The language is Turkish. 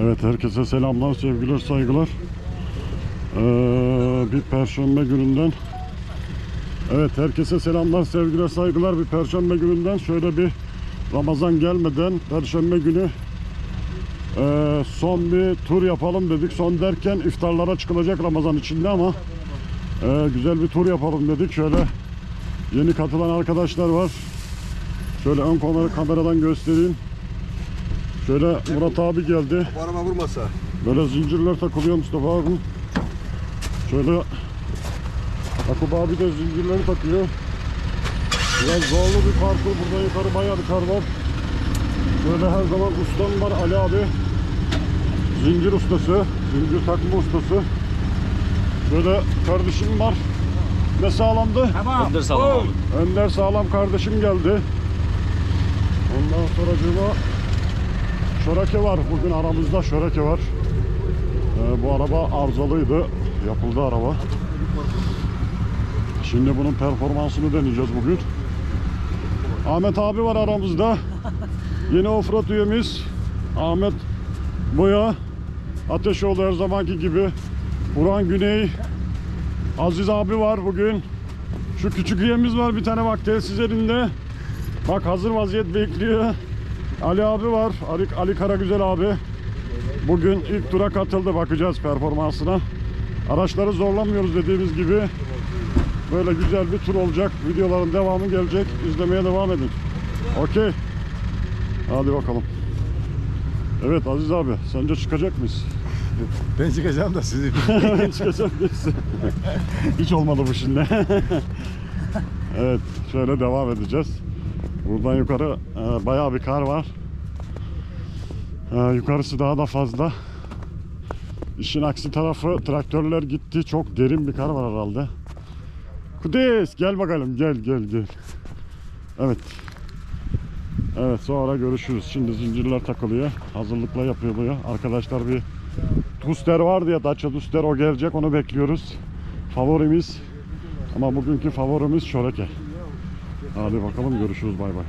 Evet herkese selamlar, sevgiler, saygılar. Ee, bir perşembe gününden Evet herkese selamlar, sevgiler, saygılar. Bir perşembe gününden şöyle bir Ramazan gelmeden perşembe günü ee, son bir tur yapalım dedik. Son derken iftarlara çıkılacak Ramazan içinde ama ee, güzel bir tur yapalım dedik. Şöyle yeni katılan arkadaşlar var. Şöyle ön kamera, kameradan göstereyim. Şöyle Murat abi geldi. Bu araba vurmasa. Böyle zincirler takılıyor Mustafa abi. Şöyle Yakup abi de zincirleri takıyor. Biraz zorlu bir parkur. Burada yukarı bayağı bir kar var. Böyle her zaman ustam var Ali abi. Zincir ustası, zincir takma ustası. Böyle kardeşim var. Ne sağlamdı? Önder sağlam abi. Önder sağlam kardeşim geldi. Ondan sonra cuma Şöreke var. Bugün aramızda Şöreke var. Ee, bu araba arızalıydı. Yapıldı araba. Şimdi bunun performansını deneyeceğiz bugün. Ahmet abi var aramızda. Yeni offroad üyemiz. Ahmet Boya. Ateşoğlu her zamanki gibi. Burhan Güney. Aziz abi var bugün. Şu küçük üyemiz var bir tane bak telsiz elinde. Bak hazır vaziyet bekliyor. Ali abi var. Ali, Ali Karagüzel abi. Bugün ilk tura katıldı. Bakacağız performansına. Araçları zorlamıyoruz dediğimiz gibi. Böyle güzel bir tur olacak. Videoların devamı gelecek. İzlemeye devam edin. Okey. Hadi bakalım. Evet Aziz abi sence çıkacak mıyız? Ben çıkacağım da sizi. çıkacak mıyız? Hiç olmadı bu şimdi. evet şöyle devam edeceğiz. Buradan yukarı e, bayağı bir kar var. E, yukarısı daha da fazla. İşin aksi tarafı traktörler gitti. Çok derin bir kar var herhalde. Kudüs gel bakalım gel gel gel. Evet. Evet sonra görüşürüz. Şimdi zincirler takılıyor. Hazırlıkla yapıyor bu ya. Arkadaşlar bir Duster var ya Dacia Duster o gelecek onu bekliyoruz. Favorimiz. Ama bugünkü favorimiz Şöreke. Hadi bakalım görüşürüz bay bay.